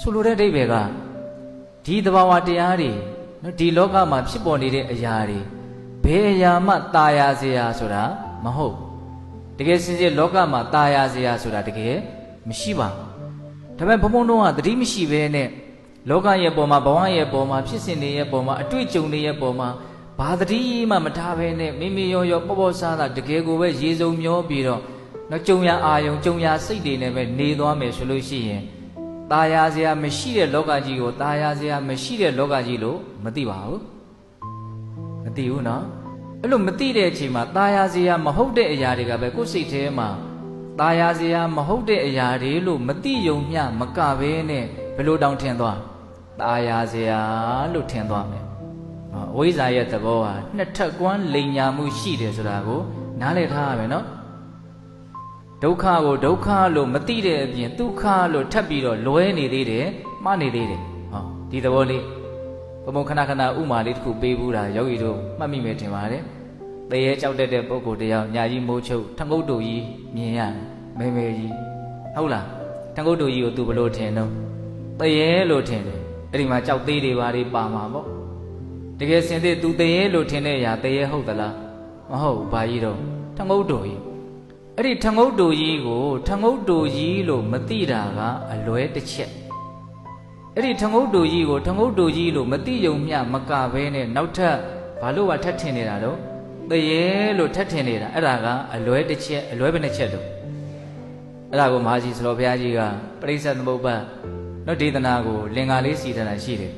ဆိုလိုတဲ့အဓိပ္ပာယ်ကဒီသဘာဝတရားတွေနော်ဒီလောကမှာဖြစ်ပေါ်နေတဲ့အရာတွေဘယ်အရာမှตายရစေရဆိုတာမဟုတ်တကယ်စင်စစ်လောကမှာตายရစေရဆိုတာတကယ်မရှိပါဘူးဒါပေမဲ့ဘုံဘုံတို့ကသတိမရှိဘဲနဲ့လောကရဲ့ပုံမှာဘဝရဲ့ပုံမှာဖြစ်စဉ်တွေရဲ့ပုံမှာအတွေ့အကြုံတွေရဲ့ပုံမှာဘာသတိမှမထားဘဲနဲ့မိမိရောရောပေါ့ပေါ့ဆားဆာတကယ်ကိုပဲရေစုံမျောပြီးတော့နော်ကြုံရအာယုံကြုံရစိတ်တွေနဲ့ပဲနေသွားမယ်ဆိုလို့ရှိရင် ตายရစရာမရှိတဲ့လောကကြီးကိုตายရစရာမရှိတဲ့လောကကြီးလို့မသိပါဘူးမသိဘူးနော်အဲ့လိုမသိတဲ့အချိန်မှာตายရစရာမဟုတ်တဲ့အရာတွေကပဲကိုယ်စိတ်ထဲမှာตายရစရာမဟုတ်တဲ့အရာတွေလို့မသိယုံမျှမကဘဲနဲ့ဘယ်လိုတောင်ထင်သွားตายရစရာလို့ထင်သွားမယ်နော်အဝိဇ္ဇာရဲ့သဘောဟာနှစ်ထပ်ကွမ်းလိန်ညာမှုရှိတယ်ဆိုတာကိုနားလည်ထားရမယ်နော် ဒုက္ခကိုဒုက္ခလို့မသိတဲ့အပြင်ဒုက္ခလို့ထပ်ပြီးတော့လွဲနေသေးတယ်မှားနေသေးတယ်ဟောဒီသဘောလေးဘုံဘုံခဏခဏဥမာလေးတစ်ခုပေးဘူးတာယောဂီတို့မှတ်မိမယ်ထင်ပါတယ်တရေကြောက်တတ်တဲ့ပုဂ္ဂိုလ်တယောက်ညာကြီးမိုးချုပ်ထငုတ်တူကြီးမြင်ရမဲမဲကြီးဟုတ်လားထငုတ်တူကြီးကိုသူဘလို့ထင်တော့တရေလို့ထင်တယ်အဲ့ဒီမှာကြောက်သေးတွေပါတွေပါမှာပေါ့တကယ်စင်သေးသူတရေလို့ထင်တဲ့အရာတရေဟုတ်သလားမဟုတ်ဘူးဘာကြီးတော့ထငုတ်တူကြီး အဲ့ဒီထငုတ်တူကြီးကိုထငုတ်တူကြီးလို့မသိတာကအလွဲတစ်ချက်အဲ့ဒီထငုတ်တူကြီးကိုထငုတ်တူကြီးလို့မသိယုံမျှမကဘဲနဲ့နောက်ထပ်ဘာလို့ကထပ်ထင်နေတာတော့တရေလို့ထပ်ထင်နေတာအဲ့ဒါကအလွဲတစ်ချက်အလွဲဘယ်နှချက်လို့အဲ့ဒါကိုမဟာကြီးစတော်ဘုရားကြီးကပရိစ္ဆေသမုပ္ပါနော်ဒေသနာကိုလင်္ကာလေးစီထတာရှိတယ်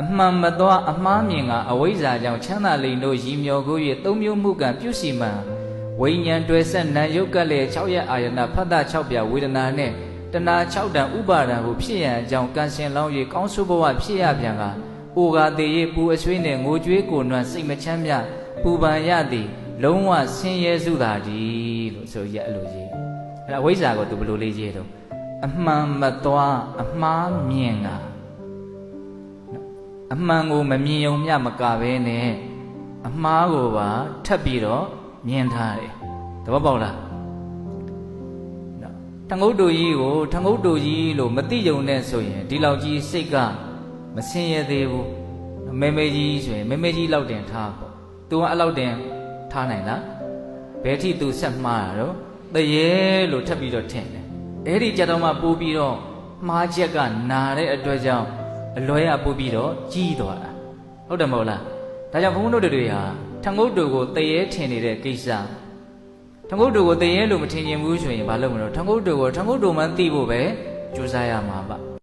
အမှန်မသွားအမှားမြင်ကအဝိဇ္ဇာကြောင့်ချမ်းသာလိန်တို့ရည်မျောကို၍သုံးမျိုးမှုကံပြုစီမှန် ဝိညာဉ်တွေ့ဆက်နံယုတ်ကလည်း6ရက်အာယနာဖတ်တာ6ပြဝေဒနာနဲ့တဏှာ6တန်ဥပါဒံကိုဖြစ်ရန်အကြောင်းကံရှင်လောင်း၍ကောင်းဆိုးဘဝဖြစ်ရပြန်ကအိုကာသေးရေပူအဆွေးနဲ့ငိုကြွေးကိုနွမ်းစိတ်မချမ်းမြပူပန်ရသည် လုံးဝဆင်းရဲစုတာဒီလို့ဆိုရအဲ့လိုကြီးအဲ့ဒါအဝိဇ္ဇာကိုသူဘယ်လိုလေးကြီးတော့အမှန်မသွားအမှားမြင်တာအမှန်ကိုမမြင်ုံမျှမကဘဲနဲ့အမှားကိုပါထပ်ပြီးတော့ မြင်ထားတယ်သဘောပေါက်လားနော်ထငုတ်တူကြီးကိုထငုတ်တူကြီးလို့မသိကြုံနဲ့ဆိုရင်ဒီလောက်ကြီးစိတ်ကမဆင်းရဲသေးဘူးမဲမဲကြီးဆိုရင်မဲမဲကြီးလောက်တင်ထားပေါ့သူကအဲ့လောက်တင်ထားနိုင်လားဘယ်ထိသူဆက်မှားတာတော့တရေလို့ထပ်ပြီးတော့ထင်တယ်အဲ့ဒီကြတော့မှပိုးပြီးတော့မှားချက်ကနာတဲ့အတွက်ကြောင့်အလွဲအပိုးပြီးတော့ကြီးသွားတာဟုတ်တယ်မဟုတ်လား ဒါကြောင့်ဘုန်းဘုန်းတို့တွေဟာထငုတ်တူကိုတရေထင်နေတဲ့ကိစ္စထငုတ်တူကိုတရေလို့မထင်ရင်ဘူးဆိုရင်ဘာလုပ်မလို့ထငုတ်တူကိုထငုတ်တူမှသိဖို့ပဲကြိုးစားရမှာပါ